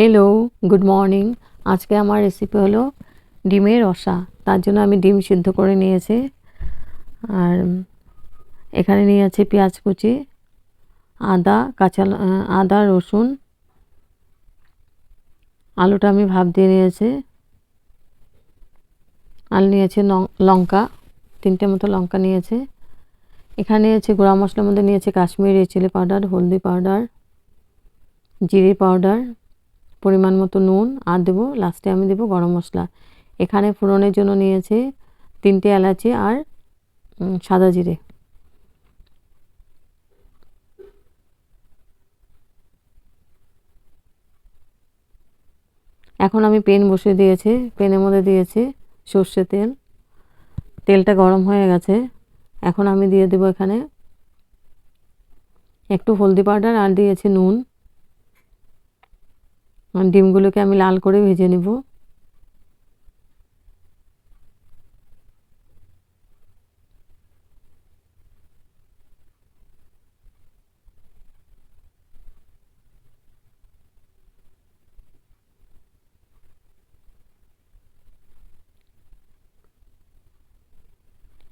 Hello good morning আজকে আমার recipe হলো ডিমের রসা। তার জন্য আমি ডিম সিদ্ধ করে নিয়েছি। আর এখানে নিয়ে আছে পেঁয়াজ কুচি, আদা, কাঁচা আদা, রসুন। আলুটা আমি ভাপ দিয়ে নিয়েছি। আর নিয়েছে লঙ্কা, তিনটে মতো লঙ্কা নিয়েছে। এখানে নিয়েছে গুঁড়া মশলার মধ্যে নিয়েছে কাশ্মীরি চিলি পাউডার, হলদি পাউডার, জিরে পাউডার পরিমাণ মতো নুন আর দেবো লাস্টে আমি দেবো গরম মশলা। এখানে ফোড়নের জন্য নিয়েছি তিনটে এলাচি আর সাদা জিরে। এখন আমি পেন বসিয়ে দিয়েছি পেনের মধ্যে দিয়েছি সর্ষে তেল। তেলটা গরম হয়ে গেছে। এখন আমি দিয়ে দেবো এখানে একটু হলদি পাউডার আর দিয়েছি নুন। ডিমগুলোকে আমি লাল করে ভেজে নেব।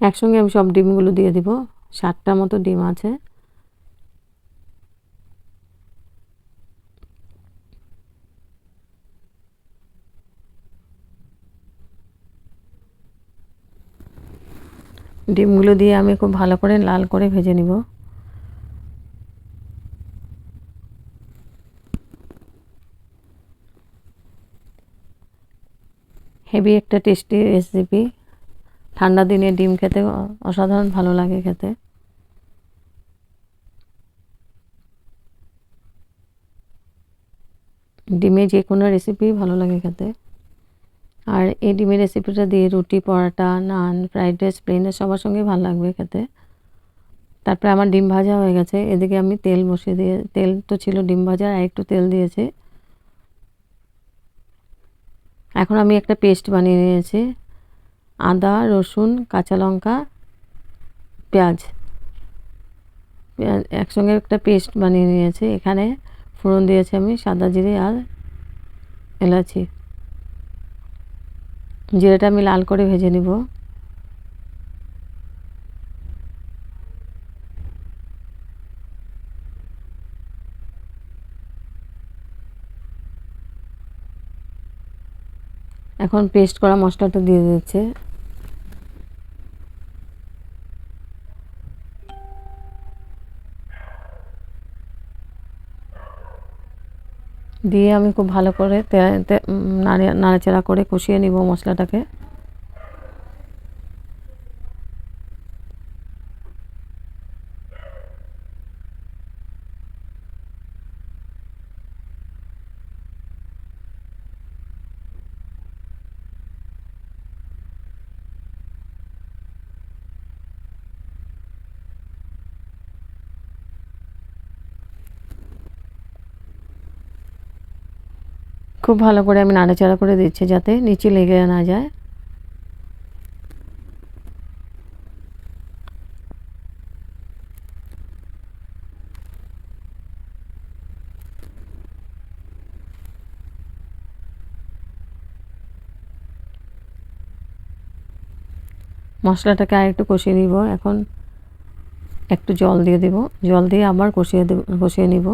একসঙ্গে আমি সব ডিমগুলো দিয়ে দিব। সাতটা মতো ডিম আছে। ডিমগুলো দিয়ে আমি খুব ভালো করে লাল করে ভেজে নিব। হেভি একটা টেস্টি রেসিপি ঠান্ডা দিনে ডিম খেতে অসাধারণ ভালো লাগে খেতে। ডিমে যে কোনো রেসিপি ভালো লাগে খেতে। আর এই ডিমের রেসিপিটা দিয়ে রুটি, পরোটা, নান ফ্রাইড রাইস প্লেনের সবার সঙ্গে ভালো লাগবে খেতে। তারপরে আমার ডিম ভাজা হয়ে গেছে। এদিকে আমি তেল বসিয়ে দিয়ে, তেল তো ছিল ডিম ভাজার, আর একটু তেল দিয়েছি। এখন আমি একটা পেস্ট বানিয়ে নিয়েছি। আদা, রসুন, কাঁচা লঙ্কা পেঁয়াজ, একসঙ্গে একটা পেস্ট বানিয়ে নিয়েছি। এখানে ফোড়ন দিয়েছি আমি সাদা জিরে আর এলাচি। জিরেটা আমি লাল করে ভেজে নেব। এখন পেস্ট করা মশলাটা দিয়ে দিচ্ছে। দিয়ে আমি খুব ভালো করে নাড়াচাড়া করে কষিয়ে নিব মশলাটাকে। খুব ভালো করে আমি নাড়াচাড়া করে দিচ্ছি যাতে নিচে লেগে না যায়। মশলাটাকে আর একটু কষিয়ে নিব। এখন একটু জল দিয়ে দেব। জল দিয়ে আবার কষিয়ে দেব কষিয়ে নিব।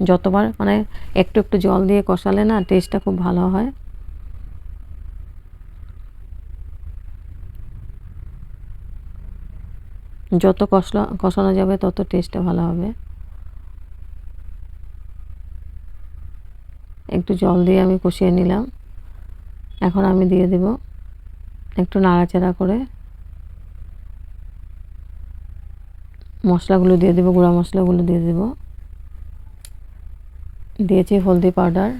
যতবার মানে একটু একটু জল দিয়ে কষালে না টেস্টটা খুব ভালো হয়। যত কষলা, কষানো যাবে তত টেস্টটা ভালো হবে। একটু জল দিয়ে আমি কষিয়ে নিলাম। এখন আমি দিয়ে দেব একটু নাড়াচাড়া করে। মশলাগুলো দিয়ে দেবো, গুঁড়া মশলাগুলো দিয়ে দেবো। দিয়েছি হলদি powder.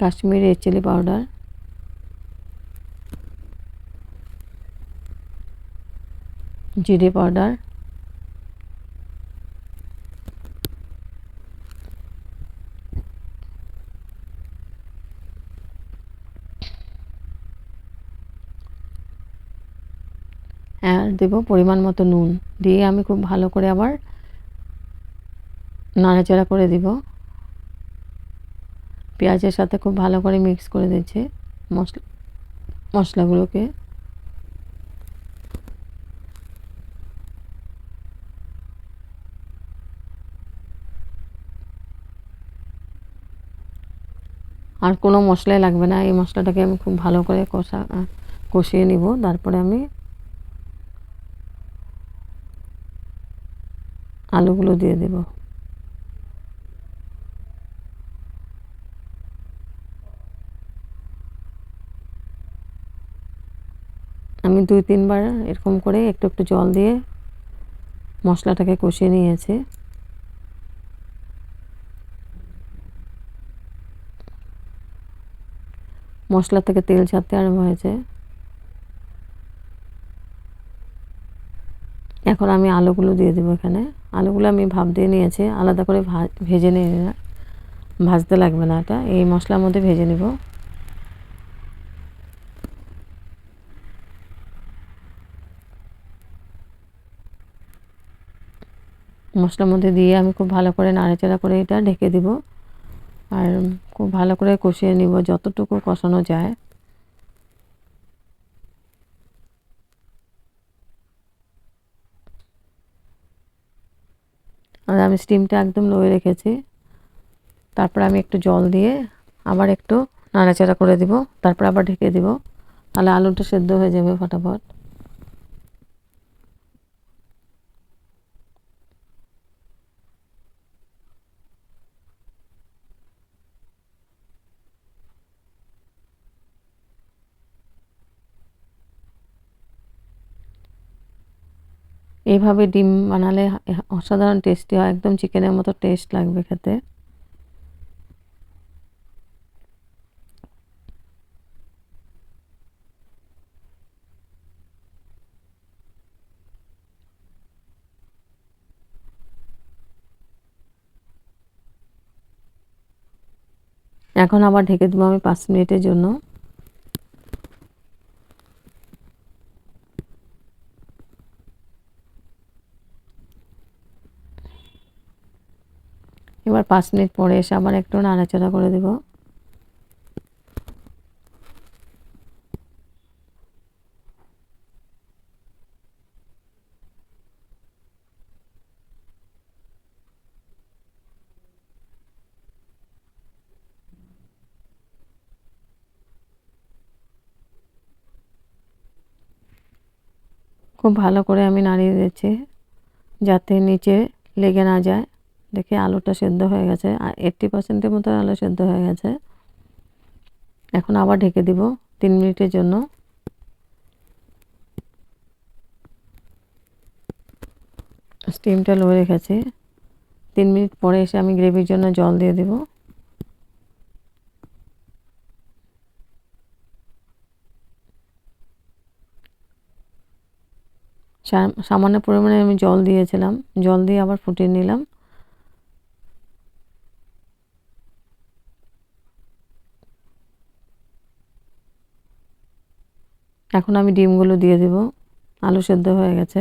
Kashmiri red chilli powder. জিরে পাউডার আর দেবো পরিমাণ মতো নুন দিয়ে আমি খুব ভালো করে আবার নাড়াচাড়া করে দিব। পেঁয়াজের সাথে খুব ভালো করে মিক্স করে দিচ্ছি মশলা মশলাগুলোকে। আর কোনো মশলাই লাগবে না, এই মশলাটাকে আমি খুব ভালো করে কষা কষিয়ে নিব। তারপরে আমি আলুগুলো দিয়ে দেব। আমি দুই তিনবার এরকম করে একটু একটু জল দিয়ে মশলাটাকে কষিয়ে নিয়েছি। মশলা থেকে তেল ছাড়তে আরম্ভ হয়েছে। এখন আমি আলুগুলো দিয়ে দেবো এখানে। আলুগুলো আমি ভাপ দিয়ে নিয়েছি, আলাদা করে ভেজে নিয়ে ভাজতে লাগবে না এটা। এই মশলার মধ্যে ভেজে নেব। মশলার মধ্যে দিয়ে আমি খুব ভালো করে নাড়াচাড়া করে এটা ঢেকে দিব। আর খুব ভালো করে কষিয়ে নিব, যতটুকু কষানো যায়। আর আমি স্টিমটা একদম লোয়ে রেখেছি। তারপর আমি একটু জল দিয়ে আবার একটু নাড়াচাড়া করে দিব, তারপর আবার ঢেকে দিব। তাহলে আলুটা সেদ্ধ হয়ে যাবে ফটাফট। এইভাবে ডিম বানালে অসাধারণ টেস্টি হয়, একদম চিকেনের মতো টেস্ট লাগবে খেতে। এখন আবার ঢেকে দেবো আমি পাঁচ মিনিটের জন্য। এবার পাঁচ মিনিট পরে এসে আবার একটু নাড়াচাড়া করে দেব। খুব ভালো করে আমি নাড়িয়ে দিচ্ছি যাতে নিচে লেগে না যায়। দেখি আলুটা সেদ্ধ হয়ে গেছে। এইট্টি পার্সেন্টের মতো আলু সেদ্ধ হয়ে গেছে। এখন আবার ঢেকে দিব তিন মিনিটের জন্য। স্টিমটা লো রেখেছি। তিন মিনিট পরে এসে আমি গ্রেভির জন্য জল দিয়ে দেব। সামান্য পরিমাণে আমি জল দিয়েছিলাম। জল দিয়ে আবার ফুটিয়ে নিলাম। এখন আমি ডিমগুলো দিয়ে দেব। আলু সেদ্ধ হয়ে গেছে।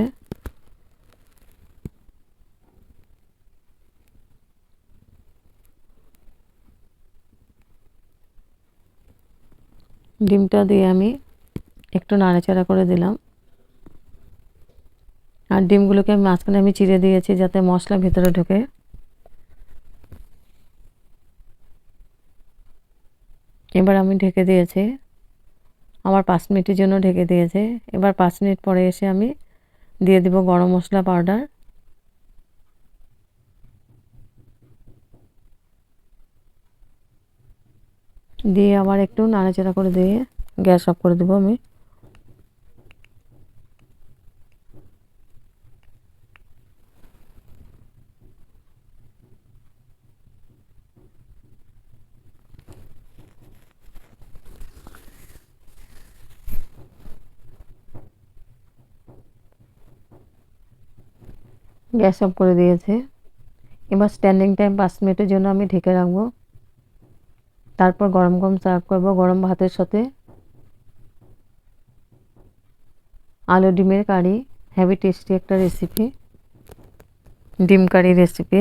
ডিমটা দিয়ে আমি একটু নাড়াচাড়া করে দিলাম। আর ডিমগুলোকে আমি মাঝখানে আমি চিড়ে দিয়েছি যাতে মশলা ভিতরে ঢোকে। এবার আমি ঢেকে দিয়েছি আমার পাঁচ মিনিটের জন্য ঢেকে দিয়েছে। এবার পাঁচ মিনিট পরে এসে আমি দিয়ে দিব গরম মশলা পাউডার। দিয়ে আবার একটু নাড়াচাড়া করে দিয়ে গ্যাস অফ করে দেবো আমি। গ্যাস অফ করে দিয়েছে। এবার স্ট্যান্ডিং টাইম পাঁচ মিনিটের জন্য আমি ঢেকে রাখব। তারপর গরম গরম সার্ভ করব, গরম ভাতের সাথে। আলু ডিমের কারি হ্যাভি টেস্টি একটা রেসিপি ডিম কারি রেসিপি